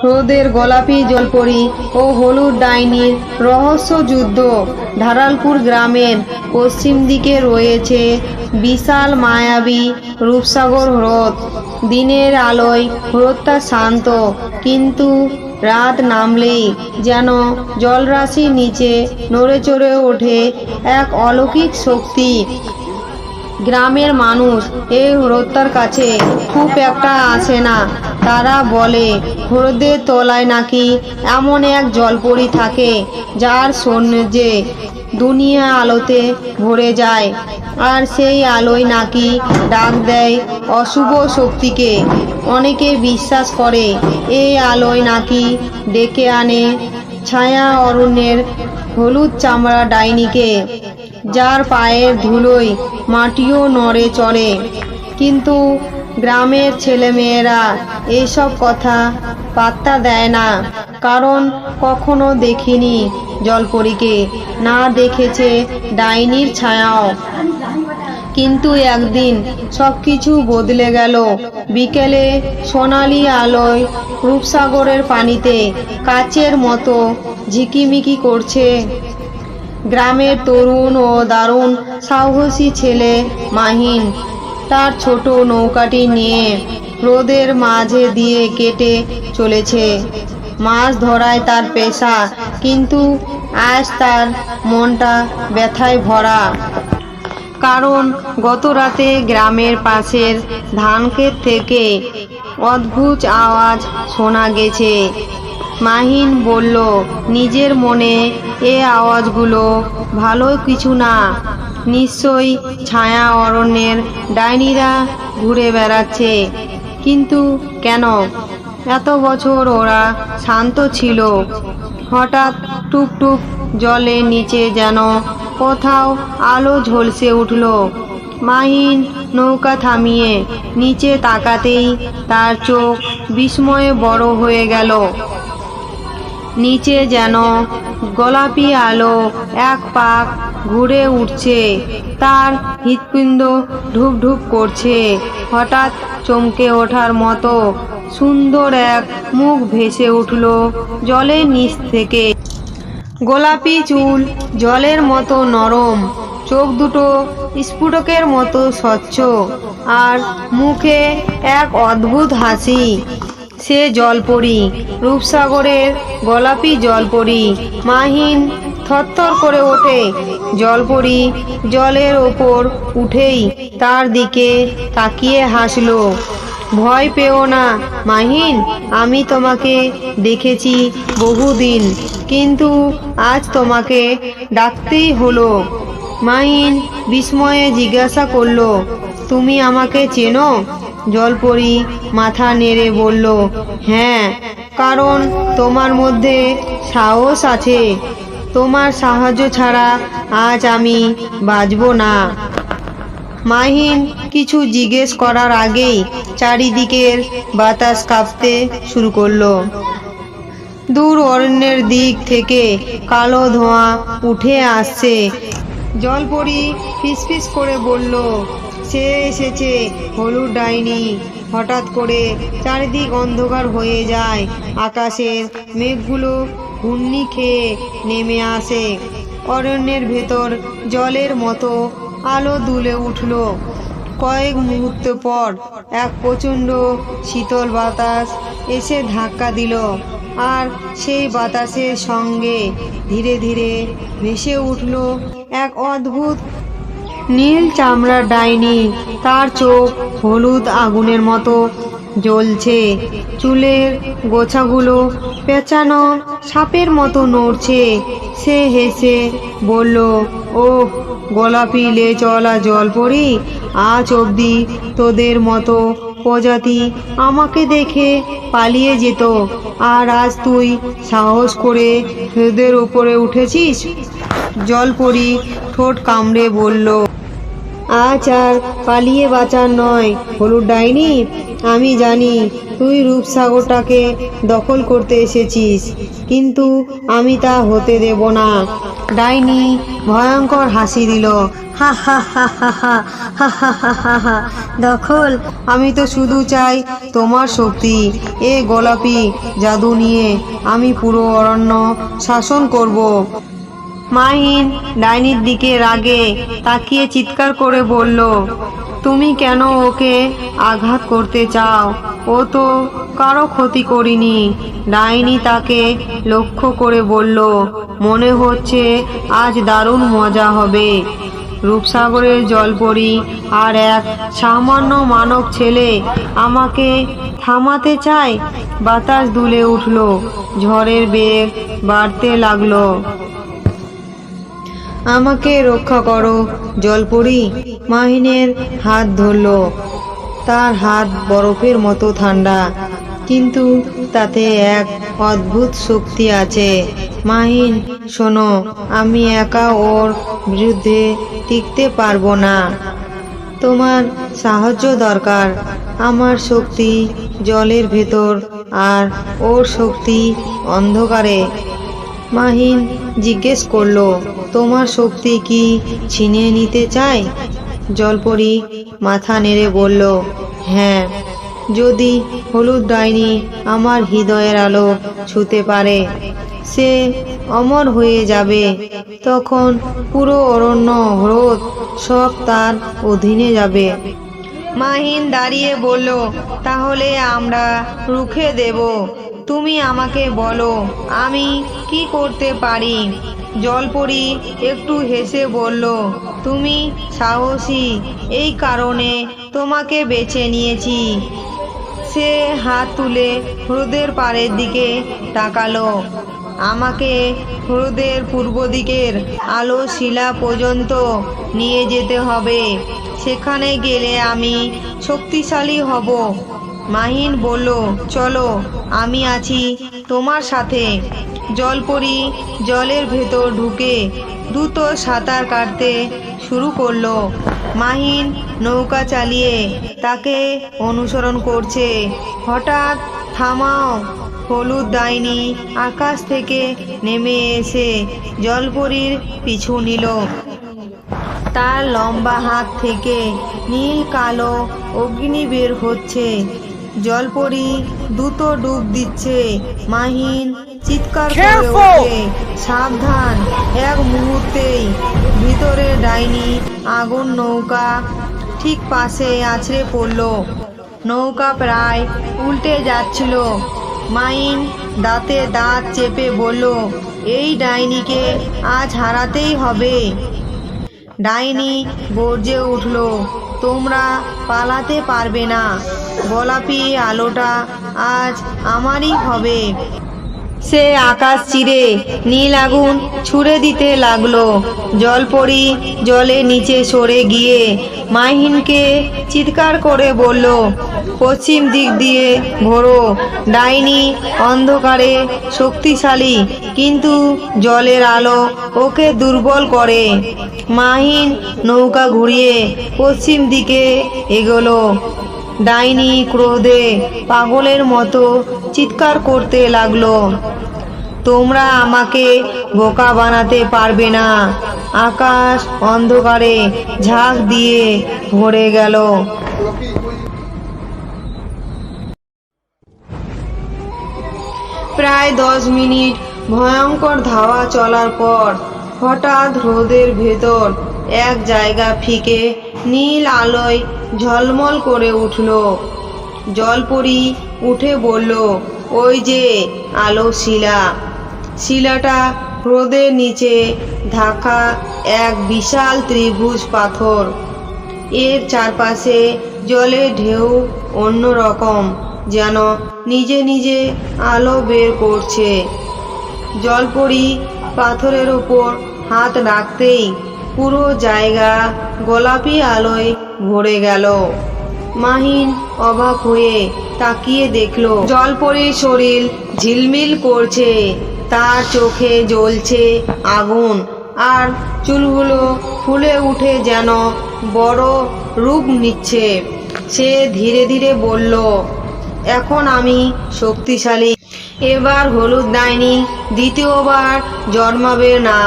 হ্রদের গোলাপি জলপরি ও হলুদ ডাইনির রহস্য যুদ্ধ। ধারালপুর গ্রামের পশ্চিম দিকে রয়েছে বিশাল মায়াবী রূপসাগর হ্রদ। দিনের আলোয় হ্রদটা শান্ত, কিন্তু রাত নামলেই যেন জলরাশির নিচে নড়ে চড়ে ওঠে এক অলৌকিক শক্তি। গ্রামের মানুষ এই হ্রদটার কাছে খুব একটা আসে না। তারা বলে হ্রদের তলায় নাকি এমন এক জলপরি থাকে যার সৌন্দর্যে দুনিয়া আলোতে ভরে যায়। আর সেই আলোয় নাকি ডাক দেয় অশুভ শক্তিকে। অনেকে বিশ্বাস করে, এই আলোয় নাকি ডেকে আনে ছায়া অরণ্যের হলুদ চামড়া ডাইনিকে, যার পায়ের ধুলোয় মাটিও নড়ে চড়ে। কিন্তু গ্রামের ছেলেমেয়েরা এইসব কথা পাত্তা দেয় না, কারণ কখনো দেখিনি জলপরীকে। না দেখেছে ডাইনির ছায়াও। কিন্তু একদিন সব কিছু বদলে গেল। বিকেলে সোনালি আলোয় রূপসাগরের পানিতে কাচের মতো ঝিকিমিকি করছে। গ্রামের তরুণ ও দারুণ সাহসী ছেলে মাহিন তার ছোট নৌকাটি নিয়ে রোদের মাঝে দিয়ে কেটে চলেছে। মাছ ধরায় তার পেশা, কিন্তু আজ তার মনটা ব্যথায় ভরা। কারণ গত রাতে গ্রামের পাশের ধানক্ষেত থেকে অদ্ভুত আওয়াজ শোনা গেছে। মাহিন বলল, নিজের মনে এ আওয়াজগুলো ভালো কিছু না। নিশ্চয়ই ছায়া অরণ্যের ডাইনিরা ঘুরে বেড়াচ্ছে। কিন্তু কেন? এত বছর ওরা শান্ত ছিল। হঠাৎ টুকটুক জলের নিচে যেন কোথাও আলো ঝলসে উঠল। মাহিন নৌকা থামিয়ে নিচে তাকাতেই তার চোখ বিস্ময়ে বড় হয়ে গেল। নিচে যেন গোলাপি আলো এক পাক ঘুরে উঠছে। তার হৃৎপিণ্ড ঢুক ঢুক করছে। হঠাৎ চমকে ওঠার মতো সুন্দর এক মুখ ভেসে উঠল জলের নিচ থেকে। গোলাপি চুল, জলের মতো নরম, চোখ দুটো স্ফুটকের মতো স্বচ্ছ, আর মুখে এক অদ্ভুত হাসি। সে জলপরি, রূপসাগরের গোলাপি জলপরি, মাহিন থরথর করে ওঠে। জলপরি জলের ওপর উঠেই তার দিকে তাকিয়ে হাসলো। ভয় পেও না, মাহিন, আমি তোমাকে দেখেছি বহুদিন, কিন্তু আজ তোমাকে ডাকতেই হলো। মাহিন বিস্ময়ে জিজ্ঞাসা করল, তুমি আমাকে চেনো? জলপরি মাথা নেড়ে বলল হ্যাঁ কারণ তোমার মধ্যে সাহস আছে। তোমার সাহায্য ছাড়া আজ আমি বাঁচব না। মাহিন কিছু জিজ্ঞেস করার আগেই চারিদিকের বাতাস কাঁপতে শুরু করল। দূর অরণ্যের দিক থেকে কালো ধোঁয়া উঠে আসছে। জলপরি ফিসফিস করে বলল, সে এসেছে হলুদ ডাইনি। হঠাৎ করে চারিদিক অন্ধকার হয়ে যায়। আকাশের মেঘগুলো ঘূর্ণি খেয়ে নেমে আসে। অরণ্যের ভেতর জলের মতো আলো দুলে উঠল। কয়েক মুহূর্ত পর এক প্রচণ্ড শীতল বাতাস এসে ধাক্কা দিল আর সেই বাতাসের সঙ্গে ধীরে ধীরে ভেসে উঠল এক অদ্ভুত নীল চামড়ার ডাইনি, তার চোখ হলুদ আগুনের মতো জ্বলছে। চুলের গোছাগুলো পেঁচানো সাপের মতো নড়ছে। সে হেসে বলল ও গোলাপি লে চলা জল পড়ি আজ অবধি তোদের মতো প্রজাতি আমাকে দেখে পালিয়ে যেত। আর আজ তুই সাহস করে হ্রদের উপরে উঠেছিস? জল জলপরি ঠোঁট কামড়ে বলল আজ আর পালিয়ে বাঁচার নয় হলুদ ডাইনি আমি জানি তুই রূপসাগরটাকে দখল করতে এসেছিস কিন্তু আমি তা হতে দেব না ডাইনি ভয়ঙ্কর হাসি দিল হা হা হা হা হা হা হা হা হা হা দখল আমি তো শুধু চাই তোমার শক্তি এ গোলাপি জাদু নিয়ে আমি পুরো অরণ্য শাসন করব মাহিন ডাইনির দিকে রাগে তাকিয়ে চিৎকার করে বলল, তুমি কেন ওকে আঘাত করতে চাও? ও তো কারও ক্ষতি করিনি। ডাইনি তাকে লক্ষ্য করে বলল, মনে হচ্ছে আজ দারুণ মজা হবে। রূপসাগরের জলপরি আর এক সামান্য মানব ছেলে আমাকে থামাতে চায় বাতাস দুলে উঠল, ঝড়ের বেগ বাড়তে লাগল। আমাকে রক্ষা করো। জলপরি মাহিনের হাত ধরল। তার হাত বরফের মতো ঠান্ডা, কিন্তু তাতে এক অদ্ভুত শক্তি আছে। মাহিন, শোনো, আমি একা ওর বিরুদ্ধে টিকতে পারব না। তোমার সাহায্য দরকার। আমার শক্তি জলের ভেতর আর ওর শক্তি অন্ধকারে। মাহিন জিজ্ঞেস করল, তোমার শক্তি কি ছিনিয়ে নিতে চায় জলপরি মাথা নেড়ে বলল হ্যাঁ যদি হলুদ ডাইনি আমার হৃদয়ের আলো ছুতে পারে, সে অমর হয়ে যাবে, তখন পুরো অরণ্য হ্রদ সব তার অধীনে যাবে। মাহিন দাঁড়িয়ে বলল, তাহলে আমরা রুখে দেব। তুমি আমাকে বলো, আমি কি করতে পারি? জলপরি একটু হেসে বলল, তুমি সাহসী, এই কারণে তোমাকে বেছে নিয়েছি। সে হাত তুলে হ্রদের পাড়ের দিকে তাকালো। আমাকে হ্রদের পূর্ব দিকের আলো শিলা পর্যন্ত নিয়ে যেতে হবে। সেখানে গেলে আমি শক্তিশালী হব। মাহিন বলল, চলো, আমি আছি তোমার সাথে। জলপরি জলের ভেতর ঢুকে দ্রুত সাঁতার কাটতে শুরু করল। মাহিন নৌকা চালিয়ে তাকে অনুসরণ করছে। হঠাৎ থামাও, হলুদ ডাইনি আকাশ থেকে নেমে এসে জলপরির পিছু নিল। তার লম্বা হাত থেকে নীল কালো অগ্নি বের হচ্ছে। জলপরি দ্রুত ডুব দিচ্ছে। মাহিন চিৎকার করে ওঠে। সাবধান এক মুহূর্তেই। ভিতরে ডাইনি আগুন নৌকা ঠিক পাশে আছড়ে পড়ল। নৌকা প্রায় উল্টে যাচ্ছিল। মাইন দাঁতে দাঁত চেপে বলল এই ডাইনিকে আজ হারাতেই হবে। ডাইনি গর্জে উঠল তোমরা পালাতে পারবে না। গোলাপি, আলোটা আজ আমারই হবে। সে আকাশ চিরে নীল আগুন ছুড়ে দিতে লাগল। জলপরি জলে নিচে সরে গিয়ে মাহিনকে চিৎকার করে বলল, পশ্চিম দিক দিয়ে ঘোরো। ডাইনি অন্ধকারে শক্তিশালী, কিন্তু জলের আলো ওকে দুর্বল করে। মাহিন নৌকা ঘুরিয়ে পশ্চিম দিকে এগোলো। ডাইনি ক্রোধে পাগলের মতো চিৎকার করতে লাগল। তোমরা আমাকে বোকা বানাতে পারবে না। আকাশ অন্ধকারে ঝাঁক দিয়ে ভরে গেল। প্রায় দশ মিনিট ভয়ঙ্কর ধাওয়া চলার পর হঠাৎ হ্রদের ভেতর এক জায়গা ফিকে নীল আলোয় ঝলমল করে উঠল। জলপরি উঠে বলল, ওই যে আলো শিলা। শিলাটা হ্রদের নিচে ঢাকা এক বিশাল ত্রিভুজ পাথর। এর চারপাশে জলের ঢেউ অন্যরকম যেন নিজে নিজে আলো বের করছে। জলপরি পাথরের ওপর হাত রাখতেই পুরো জায়গা গোলাপি আলোয় ভরে গেল। মাহিন অবাক হয়ে তাকিয়ে দেখল, জলপরির শরীর ঝিলমিল করছে, তার চোখে জ্বলছে আগুন, আর চুলগুলো ফুলে উঠে যেন বড় রূপ নিচ্ছে। সে ধীরে ধীরে বলল, এখন আমি শক্তিশালী। এবার হলুদ ডাইনি দ্বিতীয়বার জন্মাবে না।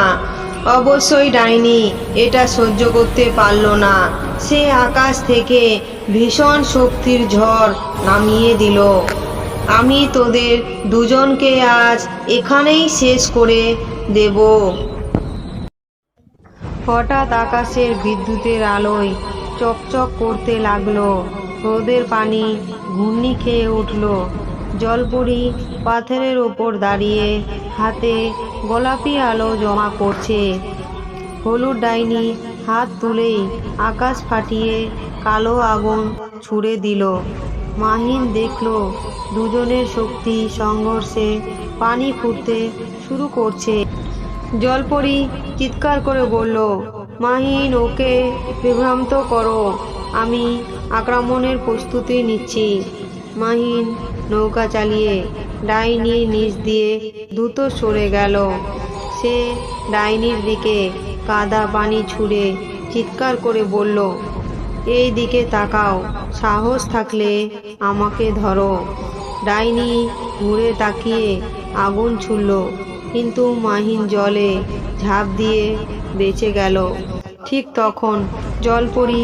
অবশ্যই ডাইনি, এটা সহ্য করতে পারল না। সে আকাশ থেকে ভীষণ শক্তির ঝড় নামিয়ে দিল। আমি তোদের দুজনকে আজ এখানেই শেষ করে দেব। হঠাৎ আকাশের বিদ্যুতের আলোয় চকচক করতে লাগল। রোদের পানি ঘূর্ণি খেয়ে উঠল। জলপরি পাথরের ওপর দাঁড়িয়ে হাতে গোলাপি আলো জমা করছে হলুদ ডাইনি হাত তুলেই আকাশ ফাটিয়ে কালো আগুন ছুড়ে দিল। মাহিন দেখল দুজনের শক্তি সংঘর্ষে পানি ফুটতে শুরু করছে। জলপরি চিৎকার করে বলল, মাহিন, ওকে বিভ্রান্ত করো। আমি আক্রমণের প্রস্তুতি নিচ্ছি। মাহিন নৌকা চালিয়ে ডাইনি নিচ দিয়ে দ্রুত সরে গেল। সে ডাইনির দিকে কাদা পানি ছুঁড়ে চিৎকার করে বলল, এই দিকে তাকাও, সাহস থাকলে আমাকে ধরো। ডাইনি ঘুরে তাকিয়ে আগুন ছুড়ল, কিন্তু মাহিন জলে ঝাঁপ দিয়ে বেঁচে গেল। ঠিক তখন জলপরি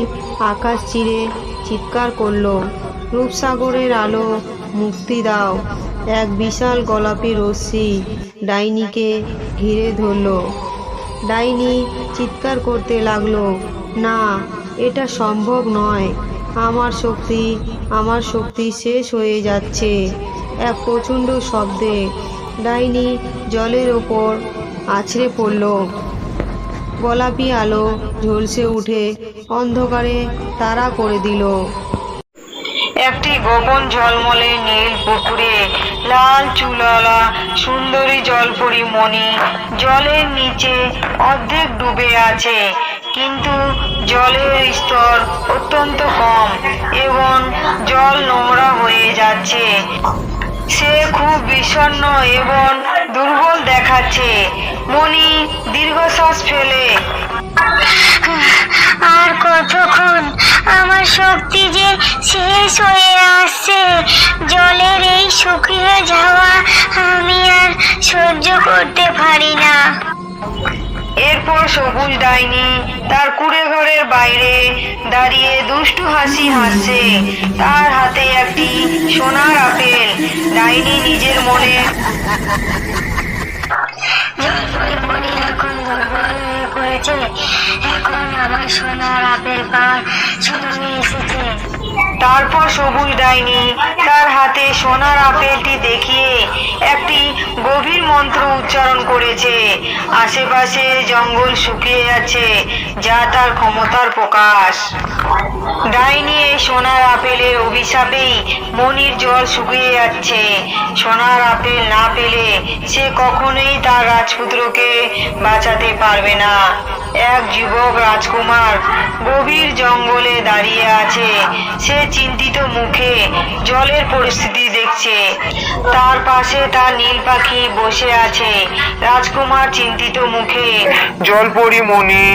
আকাশ চিরে চিৎকার করল, রূপসাগরের আলো মুক্তি দাও। এক বিশাল গোলাপি রশ্মি ডাইনিকে ঘিরে ধরলো। ডাইনি চিৎকার করতে লাগল, না, এটা সম্ভব নয়। আমার শক্তি আমার শক্তি শেষ হয়ে যাচ্ছে। এক প্রচণ্ড শব্দে ডাইনি জলের ওপর আছড়ে পড়ল। গোলাপি আলো ঝলসে উঠে অন্ধকারে তারা করে দিল। একটি গোপন ঝলমলে নীল পুকুরে, লাল চুলওয়ালা সুন্দরী জলপরি মণি জলের নিচে অর্ধেক ডুবে আছে। কিন্তু জলের স্তর অত্যন্ত কম এবং জল নোংরা হয়ে যাচ্ছে। সে খুব বিষণ্ণ এবং দুর্বল দেখাচ্ছে। মণি দীর্ঘশ্বাস ফেলে। আর কতক্ষণ আমার শক্তি যে শেষ হয়ে আসছে, জলের এই শুকিয়ে যাওয়া আমি আর সহ্য করতে পারি না। এরপর সবুজ ডাইনি তার কুড়ে ঘরের বাইরে দাঁড়িয়ে দুষ্টু হাসি হাসছে। তার হাতে একটি সোনার আপেল। ডাইনি নিজের মনে এখন আমার সোনার আপেল পাওয়ার সময় এসেছে। তারপর সবুজ ডাইনি তার হাতে সোনার আপেলটি দেখিয়ে একটি গভীর মন্ত্র উচ্চারণ করেছে। আশেপাশের জঙ্গল শুকিয়ে যাচ্ছে, যা তার ক্ষমতার প্রকাশ। ডাইনি এই সোনার আপেলের অভিশাপেই মনির জল শুকিয়ে যাচ্ছে। সোনার আপেল না পেলে সে কখনোই তার রাজপুত্রকে বাঁচাতে পারবে না। এক যুবক রাজকুমার গভীর জঙ্গলে দাঁড়িয়ে আছে। সে চিন্তিত মুখে জলের পরিস্থিতি দেখছে। তার পাশে তার নীল পাখি বসে আছে রাজকুমার চিন্তিত মুখে। জলপরি মণি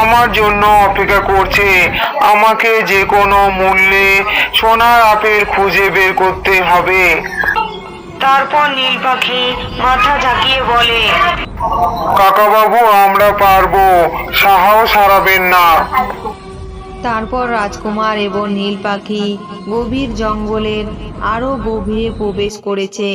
আমার জন্য অপেক্ষা করছে। আমাকে যে কোনো মূল্যে সোনার আপেল খুঁজে বের করতে হবে। তারপর নীল পাখি মাথা ঝাঁকিয়ে বলে কাকাবাবু আমরা পারব। সাহস হারাবেন না। তারপর রাজকুমার এবং নীল পাখি গভীর জঙ্গলের আরও গভীরে প্রবেশ করেছে।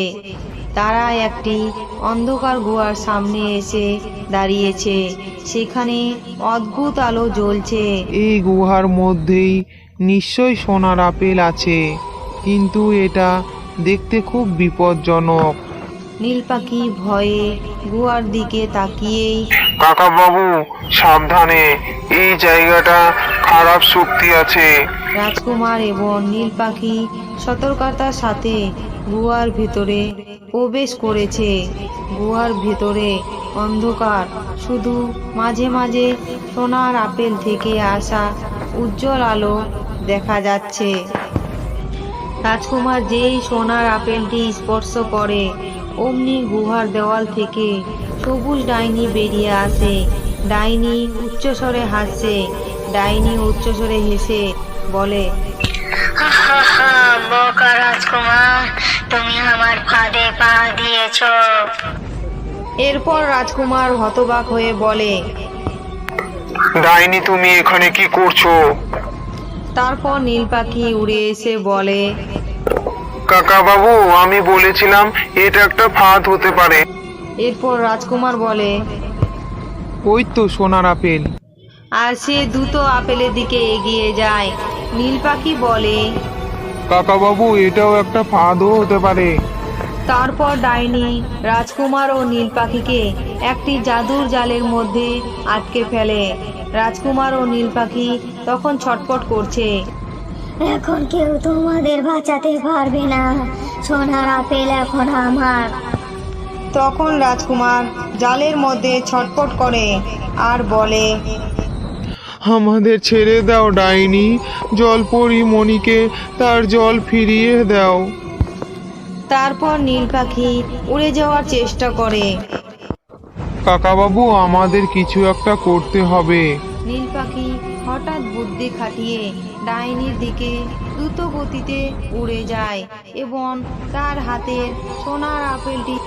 তারা একটি অন্ধকার গুহার সামনে এসে দাঁড়িয়েছে। সেখানে অদ্ভুত আলো জ্বলছে। এই গুহার মধ্যেই নিশ্চয় সোনার আপেল আছে কিন্তু এটা দেখতে খুব বিপজ্জনক। নীল পাখি ভয়ে গুহার দিকে তাকিয়েই কাকাবাবু, সাবধানে, এই জায়গাটা খারাপ শক্তি আছে। রাজকুমার এবং নীল পাখি সতর্কতার সাথে গুহার ভেতরে প্রবেশ করেছে। গুহার ভেতরে অন্ধকার, শুধু মাঝে মাঝে সোনার আপেল থেকে আসা উজ্জ্বল আলো দেখা যাচ্ছে। রাজকুমার যেই সোনার আপেলটি স্পর্শ করে, অমনি গুহার দেওয়াল থেকে সবুজ ডাইনি বেরিয়ে আসে। ডাইনি উচ্চস্বরে হাসছে। ডাইনি উচ্চস্বরে হেসে বলে বোকা রাজকুমার তুমি আমার ফাঁদে পা দিয়েছ। এরপর রাজকুমার হতবাক হয়ে বলে ডাইনি তুমি এখানে কি করছ? তারপর নীল পাখি উড়ে এসে বলে কাকা বাবু আমি বলেছিলাম এটা একটা ফাঁদ হতে পারে। এরপর রাজকুমার বলে ওই তো সোনার আপেল। আর সে দ্রুত আপেলের দিকে এগিয়ে যায়। নীল পাখি বলে কাকাবাবু এটাও একটা ফাঁদও হতে পারে। তারপর ডাইনি রাজকুমার ও নীল পাখিকে একটি জাদুর জালের মধ্যে আটকে ফেলে। রাজকুমার ও নীল পাখি তখন ছটপট করছে এখন কেউ তোমাদের বাঁচাতে পারবে না। সোনার আপেল এখন আমার। তখন রাজকুমার জালের মধ্যে ছটপট করে আর বলে আমাদের ছেড়ে দাও ডাইনি। জল জলপরি মণিকে তার জল ফিরিয়ে দাও। তারপর নীল পাখি উড়ে যাওয়ার চেষ্টা করে। কাকাবাবু আমাদের কিছু একটা করতে হবে। নীল পাখি হঠাৎ বুদ্ধি খাটিয়ে ডাইনির দিকে দ্রুত গতিতে উড়ে যায় এবং তার হাতের সোনার আপেলটি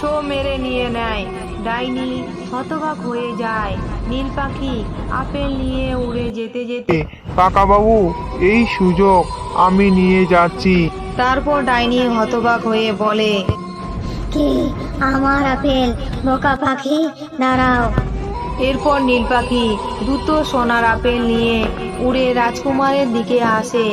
ছো মেরে নিয়ে নেয়। ডাইনি হতবাক হয়ে যায়। নীল পাখি আপেল নিয়ে উড়ে যেতে যেতে কাকাবাবু এই সুযোগ আমি নিয়ে যাচ্ছি। তারপর ডাইনি হতবাক হয়ে বলে কি? আমার আপেল? বোকা পাখি? দাঁড়াও। এরপর নীল পাখি দ্রুত সোনার আপেল নিয়ে উড়ে রাজকুমারের দিকে আসে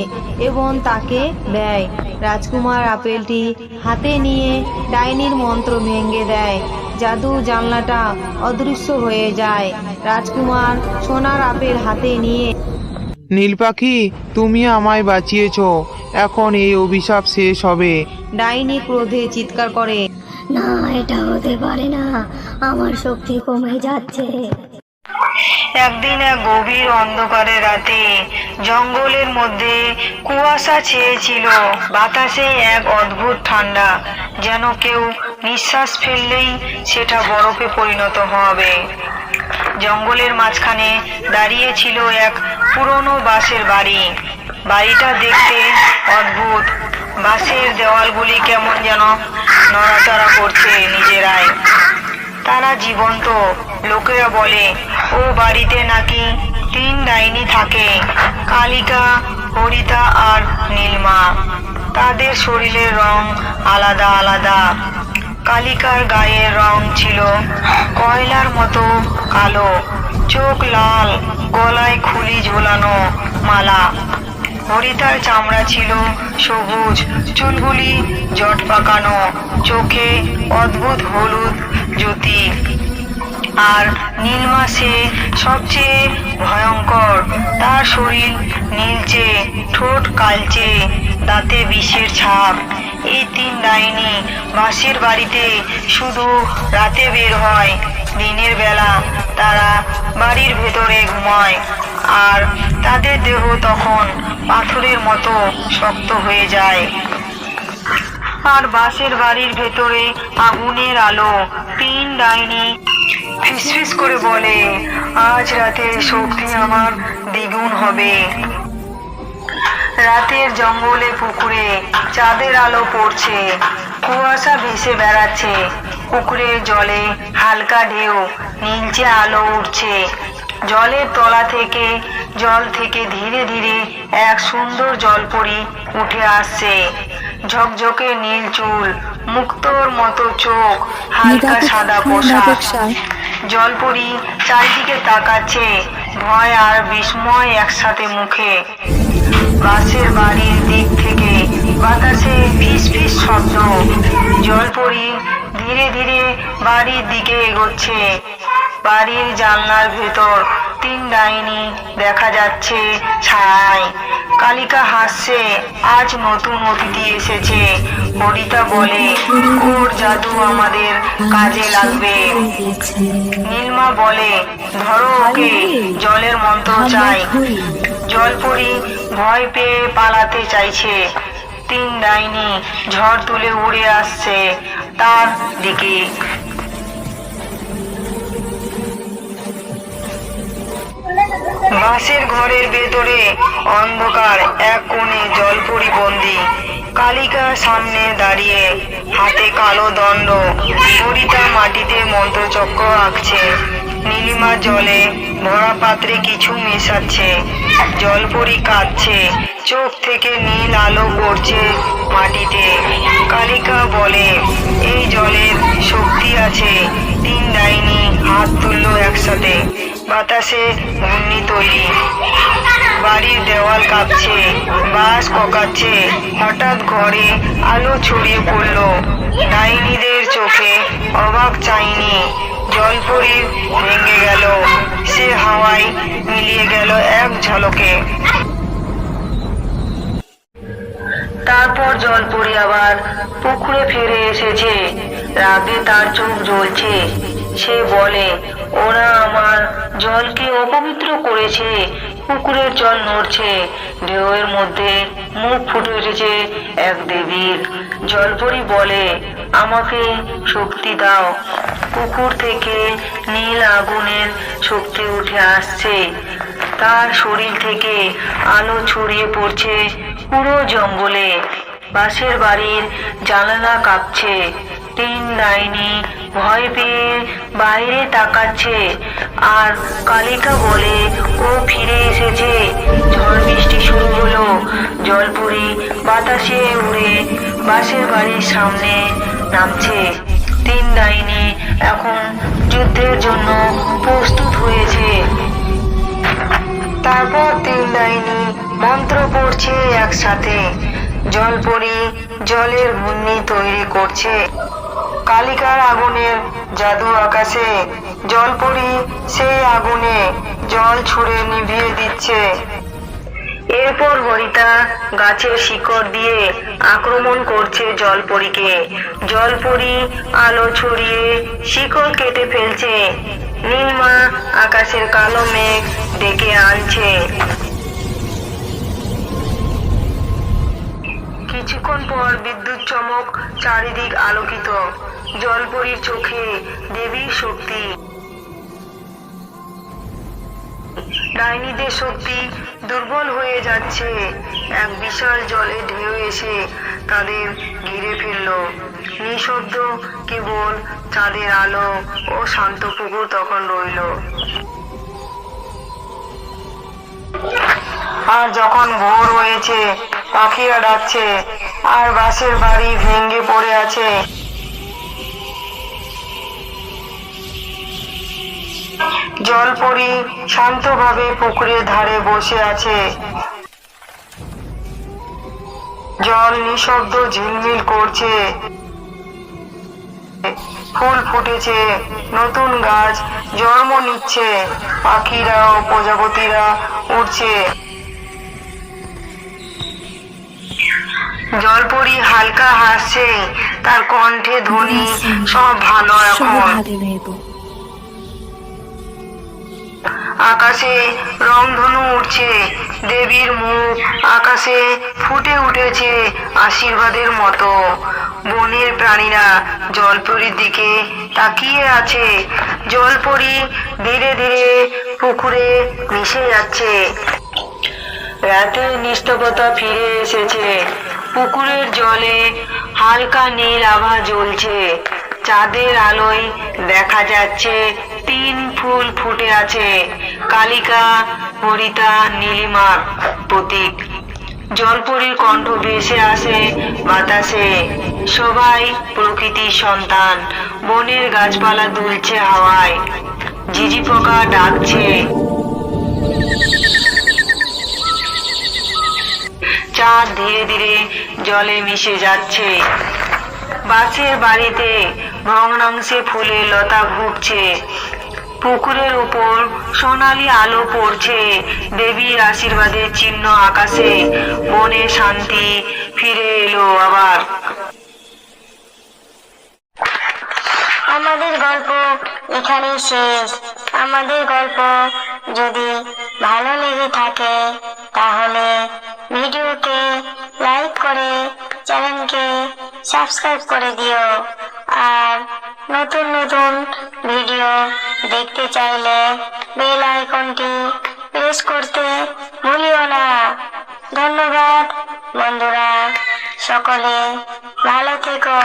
এবং তাকে দেয়। রাজকুমার আপেলটি হাতে নিয়ে ডাইনির মন্ত্র ভেঙে দেয়। জাদু জানলাটা অদৃশ্য হয়ে যায়। রাজকুমার সোনার আপেল হাতে নিয়ে নীল পাখি তুমি আমায় বাঁচিয়েছ। এখন এই অভিশাপ শেষ হবে। ডাইনি ক্রোধে চিৎকার করে না এটা হতে পারে না। আমার শক্তি কমে যাচ্ছে। একদিন এক গভীর অন্ধকারে রাতে জঙ্গলের মধ্যে কুয়াশা ছেয়েছিল। বাতাসে এক অদ্ভুত ঠান্ডা, যেন কেউ নিঃশ্বাস ফেললেই সেটা বরফে পরিণত হবে। জঙ্গলের মাঝখানে দাঁড়িয়ে ছিল এক পুরনো বাঁশের বাড়ি। বাড়িটা দেখতে অদ্ভুত। বাঁশের দেওয়ালগুলি কেমন যেন নড়াচড়া করছে নিজেরাই। তারা জীবন্ত, লোকেরা বলে ও বাড়িতে নাকি তিন ডাইনি থাকে, কালিকা, হরিতা আর নীলমা। তাদের শরীরের রং আলাদা আলাদা। কালিকার গায়ের রং ছিল কয়লার মতো কালো, চোখ লাল, গলায় খুলি ঝোলানো মালা। হরিতার চামড়া ছিল সবুজ, চুলগুলি জট পাকানো চোখে অদ্ভুত হলুদ জ্যোতি। আর নীলমাসে সবচেয়ে ভয়ঙ্কর। তার শরীর নীলচে, ঠোঁট কালচে, দাঁতে বিষের ছাপ। এই তিন ডাইনি বাঁশের বাড়িতে শুধু রাতে বের হয়। দিনের বেলা তারা বাড়ির ভেতরে ঘুমায় আর তাদের দেহ তখন পাথরের মতো শক্ত হয়ে যায়। আর বাঁশের বাড়ির ভেতরে আগুনের আলো। তিন ডাইনি ফিসফিস করে বলে আজ রাতে শক্তি আমার দ্বিগুণ হবে। রাতের জঙ্গলে পুকুরে চাঁদের আলো পড়ছে কুয়াশা ভেসে বেড়াচ্ছে পুকুরের জলে হালকা ঢেউ নীলচে আলো উঠছে। জলের তলা থেকে জল থেকে ধীরে ধীরে এক সুন্দর জলপরি উঠে আসছে। ঝকঝকে নীল চুল মুক্তোর মতো চোখ হালকা সাদা পোশাক। জলপরি চারিদিকে তাকাচ্ছে, ভয় আর বিস্ময় একসাথে মুখে। বাসের বাড়ির দিক থেকে বাতাসে ফিস ফিস শব্দ। জলপরি ধীরে ধীরে বাড়ির দিকে এগোচ্ছে। বাড়ির জানলার ভেতর তিন ডাইনি দেখা যাচ্ছে ছায় কালিকা হাসছে, আজ নতুন অতিথি এসেছে। হরিতা বলে ওর জাদু আমাদের কাজে লাগবে। নীলমা বলে, ধরো ওকে, জলের মন্ত্র চাই। জলপরি ভয় পেয়ে পালাতে চাইছে। তিন ডাইনি ঝড় তুলে উড়ে আসছে তার দিকে। বাঁশের ঘরের ভেতরে অন্ধকার, এক কোণে জলপরি বন্দি কালিকা সামনে দাঁড়িয়ে হাতে কালো দণ্ড হরিতা মাটিতে মন্ত্রচক্র আঁকছে। নীলিমা জলে ভরা পাত্রে কিছু মেশাচ্ছে। জলপরি কাঁদছে, চোখ থেকে নীল আলো পড়ছে মাটিতে। কালিকা বলে, এই জলের শক্তি আছে। তিন ডাইনি হাত তুললো একসাথে। বাতাসে ঘূর্ণি তৈরি। বাড়ির দেওয়াল কাঁপছে বাস ককাচ্ছে, হঠাৎ ঘরে আলো ছড়িয়ে পড়ল। ডাইনিদের চোখে অবাক চাইনি জলপরি ভেঙে গেল, সে হাওয়ায় মিলিয়ে গেল এক ঝলকে। তারপর জলপরি আবার পুকুরে ফিরে এসেছে রাগে তার চোখ জ্বলছে। সে বলে ওরা আমার জলকে অপবিত্র করেছে, পুকুরের জল নড়ছে। ঢেউয়ের মধ্যে মুখ ফুটে উঠেছে এক দেবীর। জলপরি বলে, আমাকে শক্তি দাও। পুকুর থেকে নীল আগুনের শক্তি উঠে আসছে। তার শরীর থেকে আলো ছড়িয়ে পড়ছে পুরো জঙ্গলে। পাশের বাড়ির জানালা কাঁপছে। তিন ডাইনি ভয় পেয়ে বাইরে তাকাচ্ছে। আর কালিকা বলে, ও ফিরে এসেছে। ঝড় বৃষ্টি শুরু হলো। জলপুরি বাতাসে উড়ে বাসের বাড়ির সামনে নামছে। তিন ডাইনি এখন যুদ্ধের জন্য প্রস্তুত হয়েছে। তারপর তিন ডাইনি মন্ত্র পড়ছে একসাথে। জল জলপরি জলের ঘূর্ণি তৈরি করছে। কালিকার আগুনের জাদু আকাশে জলপরি সেই আগুনে জল ছুঁড়ে নিভিয়ে দিচ্ছে। এরপর হরিতা গাছের শিকড় দিয়ে আক্রমণ করছে জলপরীকে জলপরি আলো ছড়িয়ে শিকড় কেটে ফেলছে। নীলমা আকাশের কালো মেঘ ডেকে আনছে। কিছুক্ষণ পর বিদ্যুৎ চমক চারিদিক আলোকিত। জলপরীর চোখে দেবীর শক্তি। ডাইনিদের শক্তি দুর্বল হয়ে যাচ্ছে। এক বিশাল জলে ঢেউ এসে তাদের ঘিরে ফেলল। নিঃশব্দ কেবল চাঁদের আলো ও শান্ত পুকুর তখন রইল। আর যখন ভোর হয়েছে পাখিরা ডাকছে, আর বাসের বাড়ি ভেঙে পড়ে আছে। জলপরি শান্তভাবে পুকুরের ধারে বসে আছে। জল নিঃশব্দ ঝিলমিল করছে। ফুল ফুটেছে, নতুন গাছ জন্ম নিচ্ছে, পাখিরা ও প্রজাপতিরা উঠছে জলপরি হালকা হাসছে, তার কণ্ঠে ধ্বনি, সব ভালো এখন। আকাশে রংধনু উঠছে, দেবীর মুখ আকাশে ফুটে উঠেছে আশীর্বাদের মতো। বনের প্রাণীরা জলপরির দিকে তাকিয়ে আছে। জলপরি ধীরে ধীরে পুকুরে মিশে যাচ্ছে। রাতের নিস্তবতা ফিরে এসেছে। পুকুরের জলে হালকা নীল আভা জ্বলছে। চাঁদের আলোয় দেখা যাচ্ছে, তিন ফুল ফুটে আছে। কালিকা হরিতা নীলিমা প্রতীক। জলপরীর কণ্ঠ ভেসে আসে বাতাসে। সবাই প্রকৃতির সন্তান। বনের গাছপালা দুলছে হাওয়ায়। ঝিঝি পোকা ডাকছে। চাঁদ ধীরে ধীরে জলে মিশে যাচ্ছে। বাসের বাড়িতে ভগ্নাংশে ফুলে লতা ঘুরছে পুকুরের উপর সোনালি আলো পড়ছে। দেবীর আশীর্বাদের চিহ্ন আকাশে বনে শান্তি ফিরে এলো আবার। আমাদের গল্প এখানে শেষ। আমাদের গল্প যদি ভালো লেগে থাকে, তাহলে ভিডিওকে লাইক করে চ্যানেলকে সাবস্ক্রাইব করে দিও। আর নতুন নতুন ভিডিও দেখতে চাইলে বেল আইকনটি প্রেস করতে ভুলিও না। ধন্যবাদ বন্ধুরা, সকলে ভালো থেকো।